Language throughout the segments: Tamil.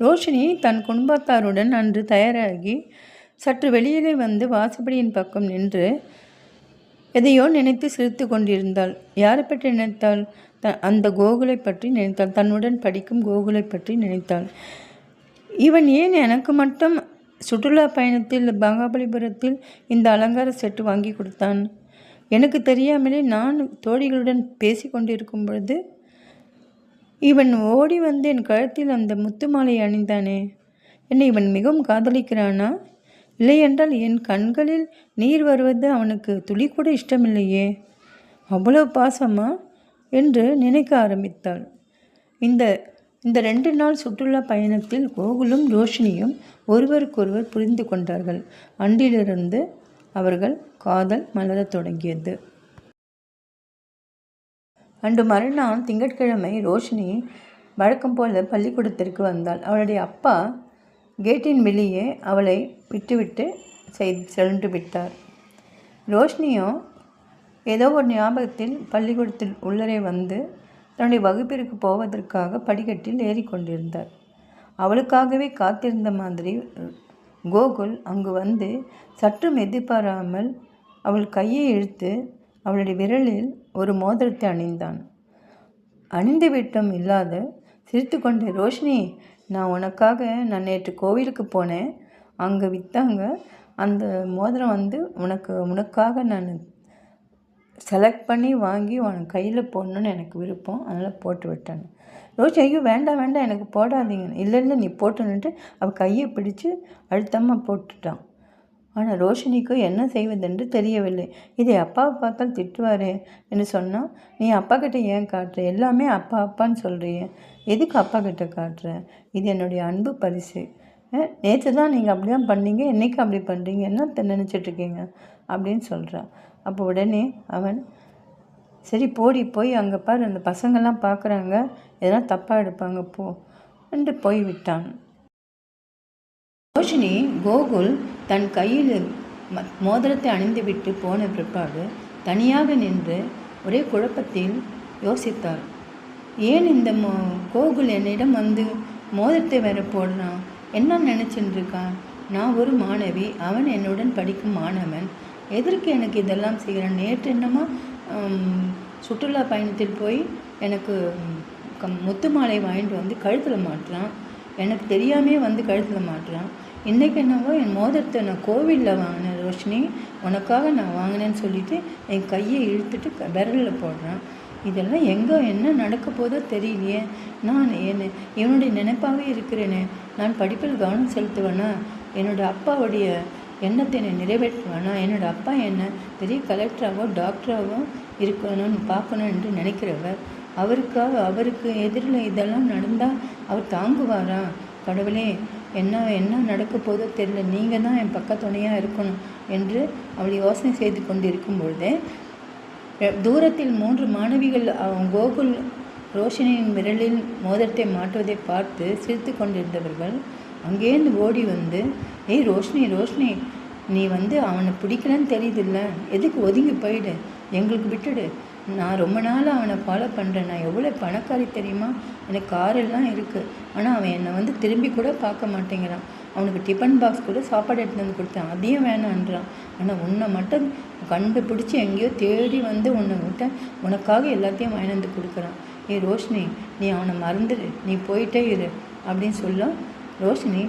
ரோஷினி தன் குடும்பத்தாருடன் அன்று தயாராகி சற்று வெளியிலே வந்து வாசப்படியின் பக்கம் நின்று எதையோ நினைத்து சிரித்து கொண்டிருந்தாள். யாரை பற்றி நினைத்தாள்? த அந்த கோகுலை பற்றி நினைத்தாள். தன்னுடன் படிக்கும் கோகுலை பற்றி நினைத்தாள். இவன் ஏன் எனக்கு மட்டும் சுற்றுலா பயணத்தில் மகாபலிபுரத்தில் இந்த அலங்கார செட்டு வாங்கி கொடுத்தான்? எனக்கு தெரியாமலே நான் தோழிகளுடன் பேசி கொண்டிருக்கும் பொழுது இவன் ஓடி வந்து என் கழுத்தில் அந்த முத்து மாலை அணிந்தானே? என்னை இவன் மிகவும் காதலிக்கிறானா? இல்லையென்றால் என் கண்களில் நீர் வருவது அவனுக்கு துளி கூட இஷ்டமில்லையே. அவ்வளவு பாசமா? என்று நினைக்க ஆரம்பித்தாள். இந்த இந்த ரெண்டு நாள் சுற்றுலா பயணத்தில் கோகுலும் ரோஷினியும் ஒருவருக்கொருவர் புரிந்து கொண்டார்கள். அன்றிலிருந்து அவர்கள் காதல் மலரத் தொடங்கியது. அன்று மறுநாள் திங்கட்கிழமை ரோஷினி வழக்கம் போல பள்ளிக்கூடத்திற்கு வந்தாள். அவளுடைய அப்பா கேட்டின் வெளியே அவளை விட்டுவிட்டு செய் சென்று விட்டார். ரோஷினியோ ஏதோ ஒரு ஞாபகத்தில் பள்ளிக்கூடத்தில் உள்ளரே வந்து தன்னுடைய வகுப்பிற்கு போவதற்காக படிக்கட்டில் ஏறிக்கொண்டிருந்தார். அவளுக்காகவே காத்திருந்த மாதிரி கோகுல் அங்கு வந்து சற்றும் எதிர்பாராமல் அவள் கையை இழுத்து அவளுடைய விரலில் ஒரு மோதிரத்தை அணிந்தான். அணிந்து விட்டம் இல்லாத சிரித்து கொண்டே ரோஷினி நான் உனக்காக நான் நேற்று கோவிலுக்கு போனேன். அங்கே விற்றாங்க அந்த மோதிரம் வந்து உனக்கு உனக்காக நான் செலக்ட் பண்ணி வாங்கி உன் கையில் போடணுன்னு எனக்கு விருப்பம். அதனால் போட்டு விட்டேன். ரோஷி ஐயோ வேண்டாம் வேண்டாம் எனக்கு போடாதீங்க. இல்லை இல்லை நீ போட்டுன்னுட்டு அவள் கையை பிடிச்சு அழுத்தமாக போட்டுட்டான். ஆனால் ரோஷினிக்கு என்ன செய்வதென்று தெரியவில்லை. இதை அப்பாவை பார்த்தால் திட்டுவாரே என்று சொன்னால் நீ அப்பா கிட்ட ஏன் காட்டுற? எல்லாமே அப்பா அப்பான்னு சொல்கிறிய எதுக்கு அப்பா கிட்ட காட்டுற? இது என்னுடைய அன்பு பரிசு. நேற்று தான் நீங்கள் அப்படி தான் பண்ணீங்க என்றைக்கு அப்படி பண்ணுறீங்க என்ன நினச்சிட்ருக்கீங்க அப்படின்னு சொல்கிறான் அப்போ உடனே அவன் சரி போடி போய் அங்கே பாரு. அந்த பசங்கள்லாம் பார்க்குறாங்க எதனா தப்பாக எடுப்பாங்க போ. என்று போய்விட்டான். ரோஷினி கோகுல் தன் கையில் ம மோதிரத்தை அணிந்துவிட்டு போன பிற்பாடு தனியாக நின்று ஒரே குழப்பத்தில் யோசித்தார் ஏன் இந்த மோ கோகுல் என்னிடம் வந்து மோதிரத்தை வேற போடுறான் என்ன நினச்சிட்டு இருக்கான் நான் ஒரு மாணவி அவன் என்னுடன் படிக்கும் மாணவன். எதற்கு எனக்கு இதெல்லாம் செய்கிறான் நேற்று என்னமோ சுற்றுலா பயணத்தில் போய் எனக்கு முத்து மாலை வாங்கிட்டு வந்து கழுத்தில் மாட்டுறான். எனக்கு தெரியாமே வந்து கழுத்தில் மாட்டுறான். இன்றைக்கி என்னவோ என் மோதிரத்தை நான் கோவிலில் வாங்கினேன் ரோஷினி உனக்காக நான் வாங்கினேன்னு சொல்லிவிட்டு என் கையை இழுத்துட்டு விரலில் போடுறான். இதெல்லாம் எங்கே என்ன நடக்க போதோ தெரியலையே. நான் என்ன இவனுடைய நினைப்பாகவே இருக்கிறேனே. நான் படிப்பில் கவனம் செலுத்துவேனா? என்னோட அப்பாவுடைய எண்ணத்தை என்னை நிறைவேற்றுவேனா? என்னோட அப்பா என்ன பெரிய கலெக்டராகவோ டாக்டராகவோ இருக்கணும்னு பார்க்கணும் என்று நினைக்கிறவர். அவருக்காக அவருக்கு எதிரில் இதெல்லாம் நடந்தால் அவர் தாங்குவாரா? கடவுளே என்ன என்ன நடக்க போதோ தெரியல. நீங்கள் தான் என் பக்க துணையாக இருக்கணும் என்று அவள் யோசனை செய்து கொண்டு இருக்கும் பொழுதே தூரத்தில் மூன்று மாணவிகள் கோகுல் ரோஷினியின் விரலில் மோதிரத்தை மாட்டுவதை பார்த்து சிரித்து கொண்டிருந்தவர்கள் அங்கேருந்து ஓடி வந்து ஏய் ரோஷினி ரோஷினி நீ வந்து அவனை பிடிக்கலன்னு தெரியுதுல்ல. எதுக்கு ஒதுங்கி போயிடு. எங்களுக்கு விட்டுடு. நான் ரொம்ப நாள் அவனை ஃபாலோ பண்ணுறேன் நான் எவ்வளோ பணக்காரி தெரியுமா? எனக்கு காரெல்லாம் இருக்குது ஆனால் அவன் என்னை வந்து திரும்பி கூட பார்க்க மாட்டேங்கிறான். அவனுக்கு டிஃபன் பாக்ஸ் கூட சாப்பாடு எடுத்துகிட்டு வந்து கொடுத்தேன். அதையும் வேணான்றான். ஆனால் உன்னை மட்டும் கண்டுபிடிச்சி எங்கேயோ தேடி வந்து உன்னை விட்ட உனக்காக எல்லாத்தையும் வாங்கி வந்து கொடுக்குறான். ஏ ரோஷினி நீ அவனை மறந்துடு நீ போயிட்டே இரு அப்படின்னு சொல்ல ரோஷினி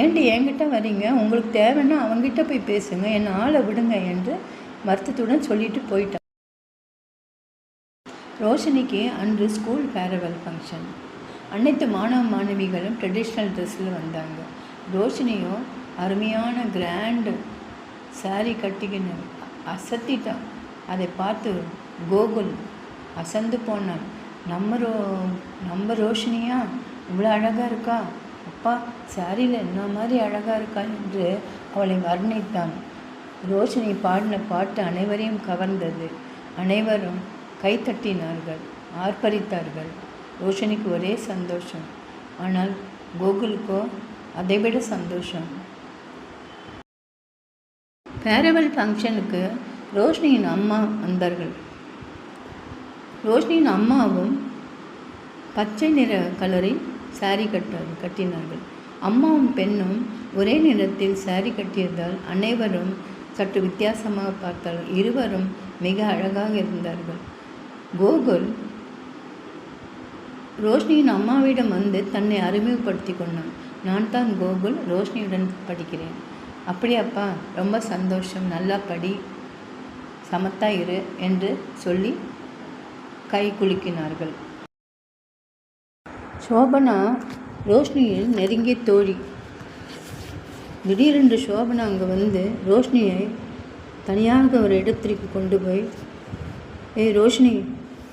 ஏன்டி என்கிட்ட வரீங்க உங்களுக்கு தேவைன்னா அவங்ககிட்ட போய் பேசுங்க. என்னை ஆளை விடுங்க என்று வருத்தத்துடன் சொல்லிட்டு போயிட்டான் ரோஷினிக்கு அன்று ஸ்கூல் ஃபேர்வெல் ஃபங்க்ஷன். அனைத்து மாணவ மாணவிகளும் ட்ரெடிஷ்னல் ட்ரெஸ்ஸில் வந்தாங்க. ரோஷினியும் அருமையான கிராண்டு சாரி கட்டிக்கின்னு அசத்திட்டான். அதை பார்த்து கோகுல் அசந்து போனான். நம்ம ரோ நம்ம ரோஷினியா இவ்வளோ அழகாக இருக்கா? அப்பா சாரியில் என்ன மாதிரி அழகாக இருக்கா? என்று அவளை வர்ணித்தான். ரோஷினி பாடின பாட்டு அனைவரையும் கவர்ந்தது. அனைவரும் கைத்தட்டினார்கள் ஆர்ப்பரித்தார்கள். ரோஷினிக்கு ஒரே சந்தோஷம். ஆனால் கோகுலுக்கோ அதைவிட சந்தோஷம். ஃபேரவெல் ஃபங்க்ஷனுக்கு ரோஷினியின் அம்மா வந்தார்கள். ரோஷினியின் அம்மாவும் பச்சை நிற கலரில் சாரி கட்ட கட்டினார்கள். அம்மாவும் பெண்ணும் ஒரே நிறத்தில் சாரி கட்டியதால் அனைவரும் சற்று வித்தியாசமாக பார்த்தார்கள். இருவரும் மிக அழகாக இருந்தார்கள். கோகுல் ரோஷினியின் அம்மாவிடம் வந்து தன்னை அறிமுகப்படுத்தி கொண்டான். நான் தான் கோகுல் ரோஷினியுடன் படிக்கிறேன். அப்படியாப்பா ரொம்ப சந்தோஷம். நல்லா படி. சமத்தா இரு என்று சொல்லி கை குலுக்கினார்கள். சோபனா ரோஷினியின் நெருங்கிய தோழி. திடீரென்று சோபனா அங்கே வந்து ரோஷினியை தனியாக ஒரு இடத்திற்கு கொண்டு போய் ஏய் ரோஷினி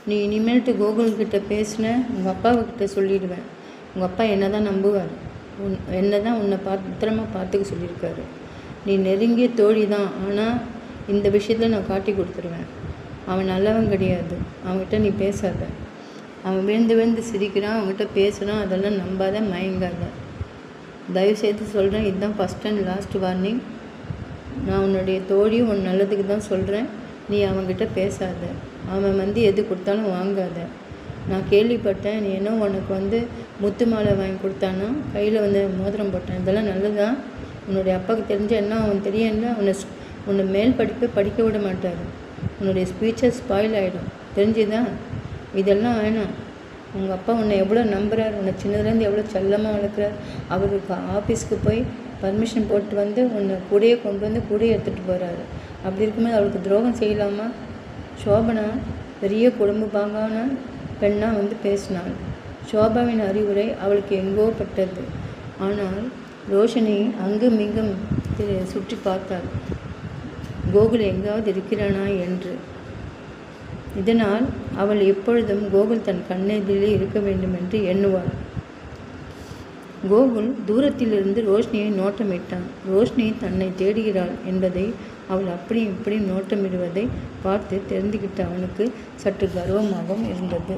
நீ இனிமேல்ட்டு கோகுல்கிட்ட பேசின உங்கள் அப்பாவுக்கிட்ட சொல்லிடுவேன். உங்கள் அப்பா என்ன தான் நம்புவார் உன் என்ன தான் உன்னை பத்திரமா பார்த்துக்க சொல்லியிருக்காரு. நீ நெருங்கிய தோழி தான் ஆனால் இந்த விஷயத்தில் நான் காட்டி கொடுத்துருவேன். அவன் நல்லவன் கிடையாது அவன்கிட்ட நீ பேசாத. அவன் விழுந்து விழுந்து சிரிக்கிறான் அவன்கிட்ட பேசுகிறான் அதெல்லாம் நம்பாத மயங்காத. தயவுசெய்து சொல்கிறேன் இதுதான் ஃபஸ்ட் அண்ட் லாஸ்ட் வார்னிங் நான் உன்னுடைய தோழி உன் நல்லதுக்கு தான் சொல்கிறேன் நீ அவன்கிட்ட பேசாத. அவன் வந்து எது கொடுத்தாலும் வாங்காத. நான் கேள்விப்பட்டேன் நீ என்ன உனக்கு வந்து முத்து மாலை வாங்கி கொடுத்தானா? கையில் வந்து மோதிரம் போட்டேன். இதெல்லாம் நல்லதா? உன்னுடைய அப்பாவுக்கு தெரிஞ்ச என்ன அவன் தெரியல உன்னை உன்னை மேல் படிப்பு படிக்க விட மாட்டார். உன்னுடைய ஸ்பீச்சஸ் ஸ்பாயில் ஆகிடும் தெரிஞ்சுதா? இதெல்லாம் வேணாம். உங்கள் அப்பா உன்னை எவ்வளோ நம்புகிறார் உன்னை சின்னதுலேருந்து எவ்வளோ செல்லமாக வளர்க்குறார்? அவருக்கு ஆஃபீஸ்க்கு போய் பர்மிஷன் போட்டு வந்து உன்னை கூடையே கொண்டு வந்து கூடையே எடுத்துகிட்டு போகிறாரு அப்படி இருக்கும்போது அவளுக்கு துரோகம் செய்யலாமா? சோபனா பெரிய குடும்ப பாங்கான பெண்ணாக வந்து பேசினாள். சோபாவின் அறிவுரை அவளுக்கு எங்கோ பட்டது. ஆனால் ரோஷினி அங்கும் இங்கும் சுற்றி பார்த்தாள். கோகுல் எங்காவது இருக்கிறானா என்று. இதனால் அவள் எப்பொழுதும் கோகுல் தன் கண்ணெதிலே இருக்க வேண்டும் என்று எண்ணுவாள். கோகுல் தூரத்திலிருந்து ரோஷினியை நோட்டமிட்டான். ரோஷினி தன்னை தேடுகிறாள் என்பதை அவள் அப்படி இப்படி நோட்டமிடுவதை பார்த்து தெரிந்துகிட்ட அவனுக்கு சற்று கர்வமாகவும் இருந்தது.